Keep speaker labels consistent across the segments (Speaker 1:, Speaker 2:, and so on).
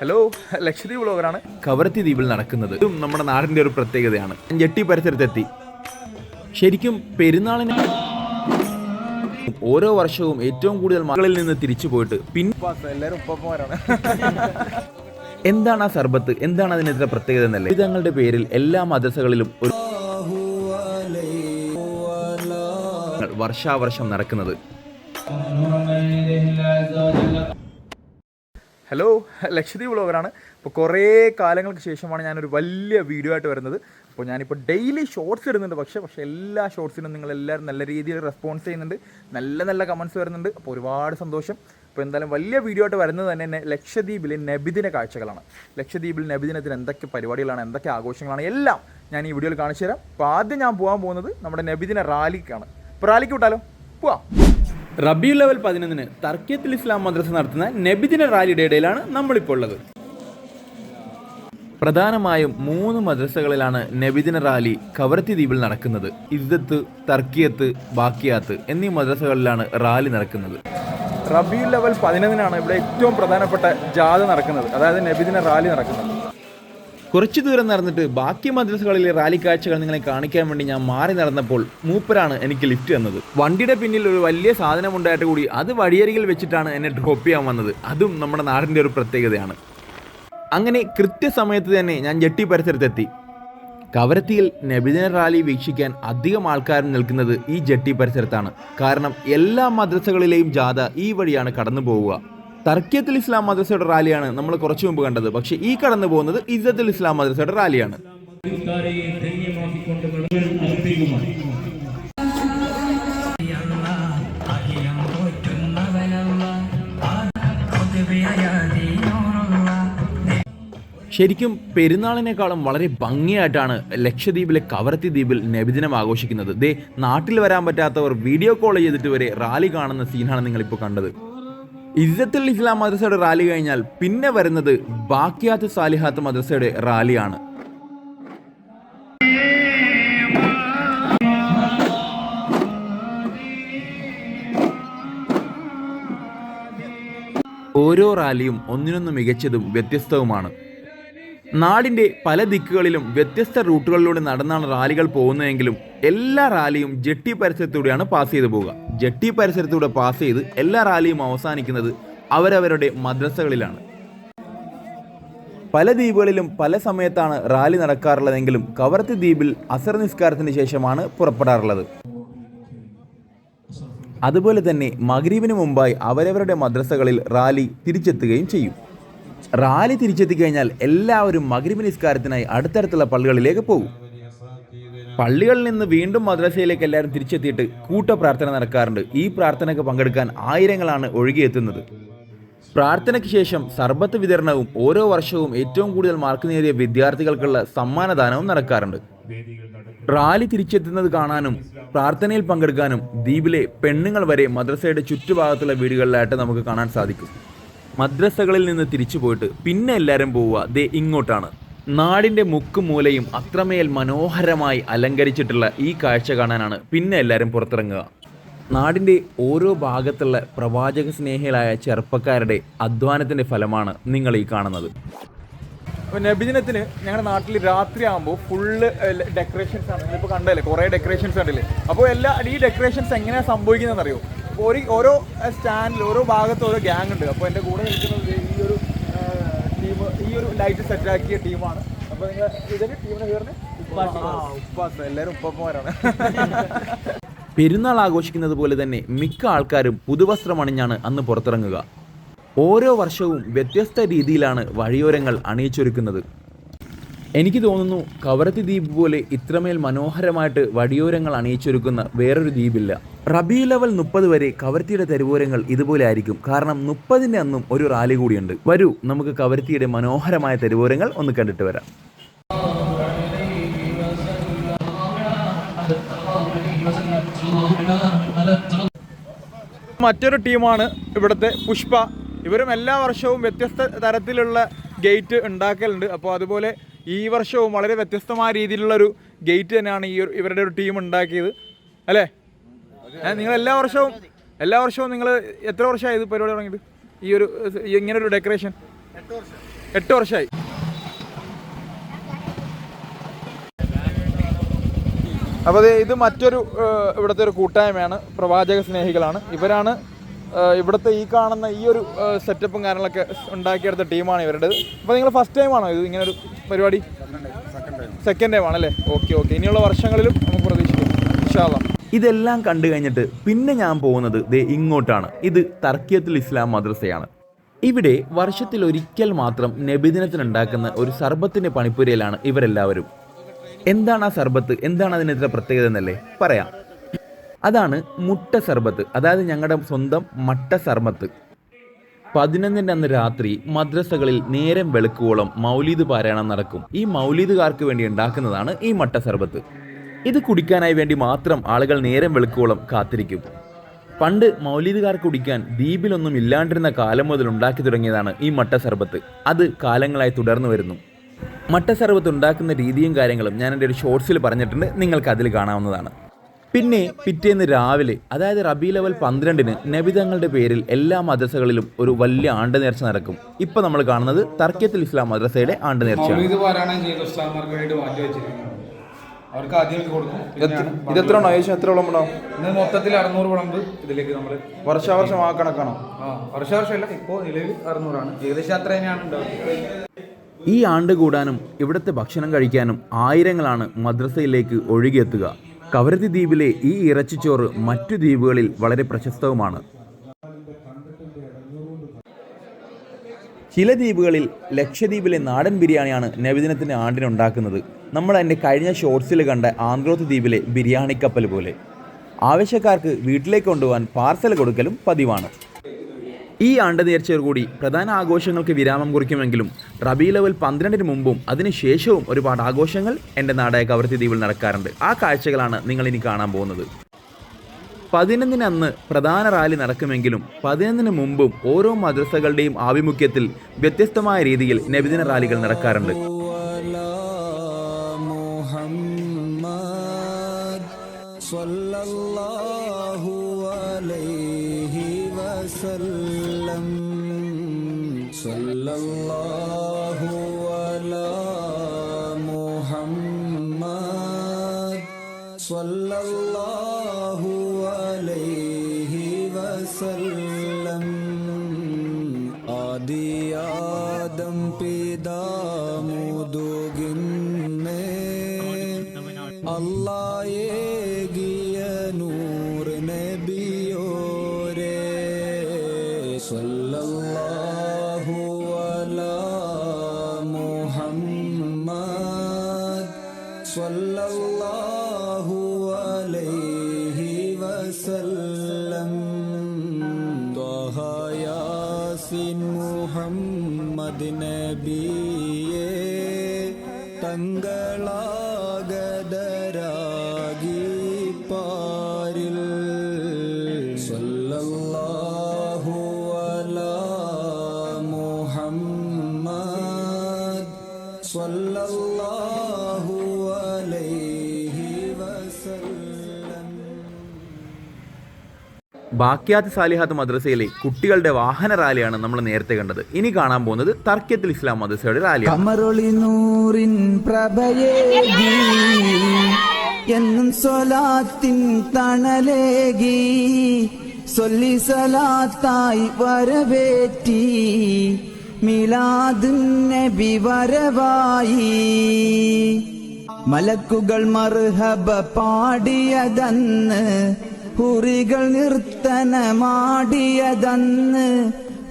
Speaker 1: Hello Lakshadweep വ്ളോഗറാണ്. Kavaratti ദ്വീപിൽ നടക്കുന്നത്. ഇതും നമ്മുടെ നാടിന്റെ ഒരു പ്രത്യേകതയാണ്. ജെട്ടി പരിസരത്തെത്തി. ശരിക്കും പെരുന്നാളിന് ഓരോ വർഷവും ഏറ്റവും കൂടുതൽ മകളിൽ നിന്ന് തിരിച്ചു പോയിട്ട് പിൻ എല്ലാവരും ഉപ്പമാരാണ് എന്താണ് ആ സർബത്ത്? എന്താണ് അതിനെതിരെ പ്രത്യേകത എന്നല്ലേ? ഇതങ്ങളുടെ പേരിൽ എല്ലാ മദ്രസകളിലും ഒരു വർഷാവർഷം നടക്കുന്നത്. ഹലോ ലക്ഷദ്വീപ് വ്ളോഗറാണ്. അപ്പോൾ കുറേ കാലങ്ങൾക്ക് ശേഷമാണ് ഞാനൊരു വലിയ വീഡിയോ ആയിട്ട് വരുന്നത്. അപ്പോൾ ഞാനിപ്പോൾ ഡെയിലി ഷോർട്സ് ഇടുന്നുണ്ട് പക്ഷേ പക്ഷേ എല്ലാ ഷോർട്സിനും നിങ്ങൾ എല്ലാവരും നല്ല രീതിയിൽ റെസ്പോൺസ് ചെയ്യുന്നുണ്ട്. നല്ല നല്ല കമൻസ് വരുന്നുണ്ട്. അപ്പോൾ ഒരുപാട് സന്തോഷം. അപ്പോൾ എന്തായാലും വലിയ വീഡിയോ ആയിട്ട് വരുന്നത് തന്നെ ലക്ഷദ്വീപിലെ നബിദിന കാഴ്ചകളാണ്. ലക്ഷദ്വീപിൽ നബിദിനത്തിന് എന്തൊക്കെ പരിപാടികളാണ് എന്തൊക്കെ ആഘോഷങ്ങളാണ് എല്ലാം ഞാൻ ഈ വീഡിയോയിൽ കാണിച്ചു തരാം അപ്പോൾ ആദ്യം ഞാൻ പോകാൻ പോകുന്നത് നമ്മുടെ നബിദിന റാലിക്കാണ്. അപ്പോൾ റാലിക്ക് വിട്ടാലോ? പോവാം. റബി ലെവൽ പതിനൊന്നിന് തർക്കിയത്തിൽ ഇസ്ലാം മദ്രസ നടത്തുന്ന നബിദിന റാലിയുടെ ഇടയിലാണ് നമ്മളിപ്പോൾ ഉള്ളത്. പ്രധാനമായും മൂന്ന് മദ്രസകളിലാണ് നബിദിന റാലി കവരത്തി ദ്വീപിൽ നടക്കുന്നത്. ഇദ്ദത്ത് തർക്കിയത്ത് ബാക്കിയാത്ത് എന്നീ മദ്രസകളിലാണ് റാലി നടക്കുന്നത്. റബി ലെവൽ പതിനൊന്നിനാണ് ഇവിടെ ഏറ്റവും പ്രധാനപ്പെട്ട ജാഥ നടക്കുന്നത്. അതായത് നബിദിന റാലി നടക്കുന്നത്. കുറച്ചു ദൂരം നടന്നിട്ട് ബാക്കി മദ്രസകളിലെ റാലി കാഴ്ചകൾ നിങ്ങളെ കാണിക്കാൻ വേണ്ടി ഞാൻ മാറി നടന്നപ്പോൾ മൂപ്പരാണ് എനിക്ക് ലിഫ്റ്റ് തന്നത്. വണ്ടിയുടെ പിന്നിൽ ഒരു വലിയ സാധനം ഉണ്ടായിട്ട് കൂടി അത് വഴിയരികിൽ വെച്ചിട്ടാണ് എന്നെ ഡ്രോപ്പ് ചെയ്യാൻ വന്നത്. അതും നമ്മുടെ നാടിന്റെ ഒരു പ്രത്യേകതയാണ്. അങ്ങനെ കൃത്യസമയത്ത് തന്നെ ഞാൻ ജെട്ടി പരിസരത്തെത്തി. കവരത്തിയിൽ നബിദിന റാലി വീക്ഷിക്കാൻ അധികം ആൾക്കാരും നിൽക്കുന്നത് ഈ ജെട്ടി പരിസരത്താണ്. കാരണം എല്ലാ മദ്രസകളിലെയും ജാഥ ഈ വഴിയാണ് കടന്നു പോവുക തർക്കിയത്തുൽ ഇസ്ലാം മദ്രസയുടെ റാലിയാണ് നമ്മൾ കുറച്ചു മുമ്പ് കണ്ടത്. പക്ഷേ ഈ കടന്നു പോകുന്നത് ഇസ്സത്തുൽ ഇസ്ലാം മദ്രസയുടെ റാലിയാണ്. ശരിക്കും പെരുന്നാളിനേക്കാളും വളരെ ഭംഗിയായിട്ടാണ് ലക്ഷദ്വീപിലെ കവരത്തി ദ്വീപിൽ നബിദിനം ആഘോഷിക്കുന്നത്. ദേ നാട്ടിൽ വരാൻ പറ്റാത്തവർ വീഡിയോ കോൾ ചെയ്തിട്ട് വരെ റാലി കാണുന്ന സീനാണ് നിങ്ങളിപ്പോൾ കണ്ടത്. ഇസ്സത്തുൽ ഇസ്ലാം മദ്രസയുടെ റാലി കഴിഞ്ഞാൽ പിന്നെ വരുന്നത് ബാക്കിയാത്ത് സാലിഹാത്ത് മദ്രസയുടെ റാലിയാണ്. ഓരോ റാലിയും ഒന്നിനൊന്ന് മികച്ചതും വ്യത്യസ്തവുമാണ്. നാടിന്റെ പല ദിക്കുകളിലും വ്യത്യസ്ത റൂട്ടുകളിലൂടെ നടന്നാണ് റാലികൾ പോകുന്നതെങ്കിലും എല്ലാ റാലിയും ജെട്ടി പരസ്യത്തിലൂടെയാണ് പാസ് ചെയ്തു പോവുക. ജെട്ടി പരിസരത്തൂടെ പാസ് ചെയ്ത് എല്ലാ റാലിയും അവസാനിക്കുന്നത് അവരവരുടെ മദ്രസകളിലാണ്. പല ദ്വീപുകളിലും പല സമയത്താണ് റാലി നടക്കാറുള്ളതെങ്കിലും കവർത്തി ദ്വീപിൽ അസർ നിസ്കാരത്തിന് ശേഷമാണ് പുറപ്പെടാറുള്ളത്. അതുപോലെ തന്നെ മഗ്രീബിന് മുമ്പായി അവരവരുടെ മദ്രസകളിൽ റാലി തിരിച്ചെത്തുകയും ചെയ്യും. റാലി തിരിച്ചെത്തിക്കഴിഞ്ഞാൽ എല്ലാവരും മഗ്രീബ് നിസ്കാരത്തിനായി അടുത്തടുത്തുള്ള പള്ളികളിലേക്ക് പോകും. പള്ളികളിൽ നിന്ന് വീണ്ടും മദ്രസയിലേക്ക് എല്ലാവരും തിരിച്ചെത്തിയിട്ട് കൂട്ട പ്രാർത്ഥന നടക്കാറുണ്ട്. ഈ പ്രാർത്ഥനയ്ക്ക് പങ്കെടുക്കാൻ ആയിരങ്ങളാണ് ഒഴുകിയെത്തുന്നത്. പ്രാർത്ഥനയ്ക്ക് ശേഷം സർബത്ത് വിതരണവും ഓരോ വർഷവും ഏറ്റവും കൂടുതൽ മാർക്ക് നേടിയ വിദ്യാർത്ഥികൾക്കുള്ള സമ്മാനദാനവും നടക്കാറുണ്ട്. റാലി തിരിച്ചെത്തുന്നത് കാണാനും പ്രാർത്ഥനയിൽ പങ്കെടുക്കാനും ദ്വീപിലെ പെണ്ണുങ്ങൾ വരെ മദ്രസയുടെ ചുറ്റുഭാഗത്തുള്ള വീടുകളിലായിട്ട് നമുക്ക് കാണാൻ സാധിക്കും. മദ്രസകളിൽ നിന്ന് തിരിച്ചു പോയിട്ട് പിന്നെ എല്ലാവരും പോവുക ദേ ഇങ്ങോട്ടാണ്. നാടിന്റെ മുക്കും മൂലയും അത്രമേൽ മനോഹരമായി അലങ്കരിച്ചിട്ടുള്ള ഈ കാഴ്ച കാണാനാണ് പിന്നെ എല്ലാവരും പുറത്തിറങ്ങുക. നാടിന്റെ ഓരോ ഭാഗത്തുള്ള പ്രവാചക സ്നേഹികളായ ചെറുപ്പക്കാരുടെ അധ്വാനത്തിന്റെ ഫലമാണ് നിങ്ങൾ ഈ കാണുന്നത്. നബിദിനത്തിന് ഞങ്ങളുടെ നാട്ടിൽ രാത്രി ആകുമ്പോൾ ഫുള്ള് ഡെക്കറേഷൻസ് ആണ്. ഇപ്പോൾ കണ്ടല്ലേ കുറേ ഡെക്കറേഷൻസ് കണ്ടില്ലേ? അപ്പോൾ എല്ലാ ഈ ഡെക്കറേഷൻസ് എങ്ങനെയാണ് സംഭവിക്കുന്നതെന്ന് അറിയോ ഓരോ സ്റ്റാൻഡിൽ ഓരോ ഭാഗത്ത് ഓരോ ഗ്യാങ് ഉണ്ട്. അപ്പോൾ എന്റെ കൂടെ നിൽക്കുന്നത് ഈ ഒരു ഒരു ലൈറ്റ് സെറ്റാക്കിയ ടീമാണ്. അപ്പോൾ നിങ്ങൾ ഇതിന് ടീമിനെ ഉപ്പാസ്. എല്ലാവരും പെരുന്നാൾ ആഘോഷിക്കുന്നത് പോലെ തന്നെ മിക്ക ആൾക്കാരും പുതുവസ്ത്രം അണിഞ്ഞാണ് അന്ന് പുറത്തിറങ്ങുക. ഓരോ വർഷവും വ്യത്യസ്ത രീതിയിലാണ് വഴിയോരങ്ങൾ അണിയിച്ചൊരുക്കുന്നത്. എനിക്ക് തോന്നുന്നു കവരത്തി ദ്വീപ് പോലെ ഇത്രമേൽ മനോഹരമായിട്ട് വഴിയോരങ്ങൾ അണിയിച്ചൊരുക്കുന്ന വേറൊരു ദ്വീപില്ല. റബി ലെവൽ മുപ്പത് വരെ കവരത്തിയുടെ തെരുവോരങ്ങൾ ഇതുപോലെ ആയിരിക്കും. കാരണം മുപ്പതിന്റെ അന്നും ഒരു റാലി കൂടിയുണ്ട്. വരൂ നമുക്ക് കവരത്തിയുടെ മനോഹരമായ തെരുവോരങ്ങൾ ഒന്ന് കണ്ടിട്ട് വരാം. മറ്റൊരു ടീമാണ് ഇവിടുത്തെ പുഷ്പ. ഇവരും എല്ലാ വർഷവും വ്യത്യസ്ത തരത്തിലുള്ള ഗേറ്റ് ഉണ്ടാക്കലുണ്ട്. അപ്പോൾ അതുപോലെ ഈ വർഷവും വളരെ വ്യത്യസ്തമായ രീതിയിലുള്ള ഒരു ഗേറ്റ് തന്നെയാണ് ഈ ഇവരുടെ ഒരു ടീം ഉണ്ടാക്കിയത്. അല്ലേ? നിങ്ങൾ എല്ലാ വർഷവും എല്ലാ വർഷവും നിങ്ങൾ എത്ര വർഷമായി ഇത് പരിപാടി തുടങ്ങിയിട്ട്? ഈ ഒരു ഇങ്ങനെ ഒരു ഡെക്കറേഷൻ
Speaker 2: എട്ട് വർഷമായി. അപ്പോൾ ഇത് മറ്റൊരു ഇവിടുത്തെ ഒരു കൂട്ടായ്മയാണ്. പ്രവാചക സ്നേഹികളാണ്. ഇവരാണ് ഇവിടുത്തെ ഈ കാണുന്ന ഈ ഒരു സെറ്റപ്പും കാര്യങ്ങളൊക്കെ ഉണ്ടാക്കിയെടുത്ത ടീമാണ് ഇവരുടേത്. അപ്പോൾ നിങ്ങൾ ഫസ്റ്റ് ടൈമാണോ ഇത് ഇങ്ങനെ ഒരു പരിപാടി? സെക്കൻഡ് ടൈം ആണല്ലേ? ഓക്കെ ഓക്കെ ഇനിയുള്ള വർഷങ്ങളിലും നമുക്ക് പ്രതീക്ഷിക്കാം. ഇൻഷാല്ലാ
Speaker 1: ഇതെല്ലാം കണ്ടു കഴിഞ്ഞിട്ട് പിന്നെ ഞാൻ പോകുന്നത് ദേ ഇങ്ങോട്ടാണ്. ഇത് തർക്കിയത്തുൽ ഇസ്ലാം മദ്രസയാണ്. ഇവിടെ വർഷത്തിൽ ഒരിക്കൽ മാത്രം നബിദിനത്തിനുണ്ടാക്കുന്ന ഒരു സർബത്തിന്റെ പണിപ്പുരയിലാണ് ഇവരെല്ലാവരും. എന്താണ് ആ സർബത്ത്? എന്താണ് അതിന് ഇത്ര പ്രത്യേകത എന്നല്ലേ? പറയാം. അതാണ് മുട്ട സർബത്ത് അതായത് ഞങ്ങളുടെ സ്വന്തം മട്ട സർബത്ത്. പതിനൊന്നിന്റെ അന്ന് രാത്രി മദ്രസകളിൽ നേരം വെളുക്കുവോളം മൗലീദ് പാരായണം നടക്കും. ഈ മൗലീദുകാർക്ക് വേണ്ടി ഉണ്ടാക്കുന്നതാണ് ഈ മട്ട സർബത്ത്. ഇത് കുടിക്കാനായി വേണ്ടി മാത്രം ആളുകൾ നേരം വെളുക്കോളം കാത്തിരിക്കും. പണ്ട് മൗലീദുകാർക്ക് കുടിക്കാൻ ദ്വീപിലൊന്നും ഇല്ലാണ്ടിരുന്ന കാലം മുതൽ ഉണ്ടാക്കി തുടങ്ങിയതാണ് ഈ മട്ട സർബത്ത് അത് കാലങ്ങളായി തുടർന്നു വരുന്നു. മട്ട സർബത്ത് ഉണ്ടാക്കുന്ന രീതിയും കാര്യങ്ങളും ഞാൻ എന്റെ ഒരു ഷോർട്സിൽ പറഞ്ഞിട്ടുണ്ട്. നിങ്ങൾക്ക് അതിൽ കാണാവുന്നതാണ്. പിന്നെ പിറ്റേന്ന് രാവിലെ അതായത് റബി ലെവൽ പന്ത്രണ്ടിന് നബിതങ്ങളുടെ പേരിൽ എല്ലാ മദ്രസകളിലും ഒരു വലിയ ആണ്ട് നേർച്ച നടക്കും. ഇപ്പൊ നമ്മൾ കാണുന്നത് തർക്കത്തിൽ ഇസ്ലാം മദ്രസയുടെ ആണ്ട് നേർച്ചയാണ്
Speaker 3: അവർക്ക് ആദ്യം കൊടുക്കും.
Speaker 2: ഇത് എത്ര ഉണ്ടോ ഏകദേശം എത്ര വിളമ്പണോ
Speaker 3: ഇന്ന് മൊത്തത്തിൽ അറുന്നൂറ് വിളമ്പ് ഇതിലേക്ക് നമ്മൾ
Speaker 2: വർഷാവർഷം ആ കണക്കാണോ?
Speaker 3: ആ വർഷാവർഷമല്ല ഇപ്പോൾ നിലവിൽ അറുന്നൂറാണ്. ഏകദേശം അത്ര തന്നെയാണ് ഉണ്ടാവുക
Speaker 1: ഈ ആണ്ട് കൂടാനും ഇവിടുത്തെ ഭക്ഷണം കഴിക്കാനും ആയിരങ്ങളാണ് മദ്രസയിലേക്ക് ഒഴുകിയെത്തുക. കവരത്തി ദ്വീപിലെ ഈ ഇറച്ചിച്ചോറ് മറ്റു ദ്വീപുകളിൽ വളരെ പ്രശസ്തവുമാണ്. ചില ദ്വീപുകളിൽ ലക്ഷദ്വീപിലെ നാടൻ ബിരിയാണിയാണ് നബിദിനത്തിന്റെ ആണ്ടിന് ഉണ്ടാക്കുന്നത് നമ്മൾ എന്റെ കഴിഞ്ഞ ഷോർട്സിൽ കണ്ട ആന്ത്രോത്ത് ദ്വീപിലെ ബിരിയാണി കപ്പൽ പോലെ. ആവശ്യക്കാർക്ക് വീട്ടിലേക്ക് കൊണ്ടുപോകാൻ പാർസൽ കൊടുക്കലും പതിവാണ്. ഈ ആണ്ട് നേർച്ചയോടുകൂടി പ്രധാന ആഘോഷങ്ങൾക്ക് വിരാമം കുറിക്കുമെങ്കിലും റബി ലെവൽ പന്ത്രണ്ടിന് മുമ്പും അതിനുശേഷവും ഒരുപാട് ആഘോഷങ്ങൾ എന്റെ നാടായ കവർത്തി ദ്വീപിൽ നടക്കാറുണ്ട്. ആ കാഴ്ചകളാണ് നിങ്ങൾ ഇനി കാണാൻ പോകുന്നത്. പതിനൊന്നിന് അന്ന് പ്രധാന റാലി നടക്കുമെങ്കിലും പതിനൊന്നിന് മുമ്പും ഓരോ മദ്രസകളുടെയും ആഭിമുഖ്യത്തിൽ വ്യത്യസ്തമായ രീതിയിൽ നബിദിന റാലികൾ നടക്കാറുണ്ട്.
Speaker 4: صلى الله عليه وسلم صلى الله على محمد صلى الله عليه وسلم آدي آدم پیدا مدوگن میں اللہ یہ മുഹമ്മദ് നബിയേ തങ്ങളാഗതരാകി പാരിൽ സല്ലല്ലാഹു അലാ മുഹമ്മദ് സല്ലല്ലാഹു
Speaker 1: ബാക്കിയാത്ത് സാലിഹാത്ത് മദ്രസയിലെ കുട്ടികളുടെ വാഹന റാലിയാണ് നമ്മൾ നേരത്തെ കണ്ടത്. ഇനി കാണാൻ പോകുന്നത് തർക്കത്തിൽ ഇസ്ലാം മദ്രസയുടെ റാലിയാണ്.
Speaker 4: എന്നും സ്വലാത്തിൻ തണലേകി സൊല്ലി സലാത്തായി വരവേറ്റി മിലാദ് നബി വരവായി. മലക്കുകൾ മർഹബ പാടിയതന്ന് ഹുറികൾ നിർത്തനമാടിയതന്ന്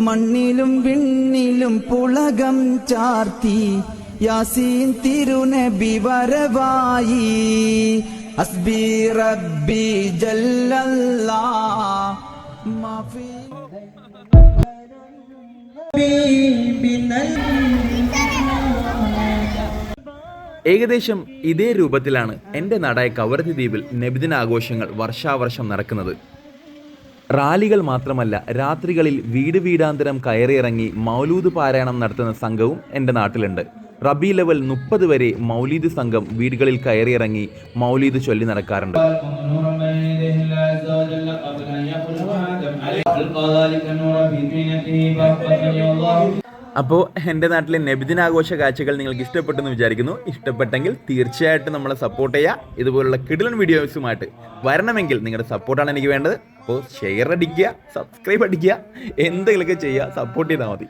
Speaker 4: മണ്ണിലും വിണ്ണിലും പുളകം ചാർത്തി യാസീൻ തിരുനബി വരവായി. അസ്ബി റബ്ബി ജല്ലല്ലാ മാഫി
Speaker 1: ഏകദേശം ഇതേ രൂപത്തിലാണ് എന്റെ നാടായ കവരത്തി ദ്വീപിൽ നബിദിന ആഘോഷങ്ങൾ വർഷാവർഷം നടക്കുന്നത്. റാലികൾ മാത്രമല്ല രാത്രികളിൽ വീട് വീടാന്തരം കയറിയിറങ്ങി മൗലൂദ് പാരായണം നടത്തുന്ന സംഘവും എന്റെ നാട്ടിലുണ്ട്. റബി ലെവൽ മുപ്പത് വരെ മൗലീദ് സംഘം വീടുകളിൽ കയറിയിറങ്ങി മൗലീദ് ചൊല്ലി നടക്കാറുണ്ട്. അപ്പോൾ എന്റെ നാട്ടിലെ നബിദിനാഘോഷ കാഴ്ചകൾ നിങ്ങൾക്ക് ഇഷ്ടപ്പെട്ടെന്ന് വിചാരിക്കുന്നു. ഇഷ്ടപ്പെട്ടെങ്കിൽ തീർച്ചയായിട്ടും നമ്മളെ സപ്പോർട്ട് ചെയ്യുക. ഇതുപോലുള്ള കിടിലൻ വീഡിയോസുമായിട്ട് വരണമെങ്കിൽ നിങ്ങളുടെ സപ്പോർട്ടാണ് എനിക്ക് വേണ്ടത്. അപ്പോൾ ഷെയർ അടിക്കുക സബ്സ്ക്രൈബ് അടിക്കുക എന്തെങ്കിലുമൊക്കെ ചെയ്യുക. സപ്പോർട്ട് ചെയ്താൽ മതി.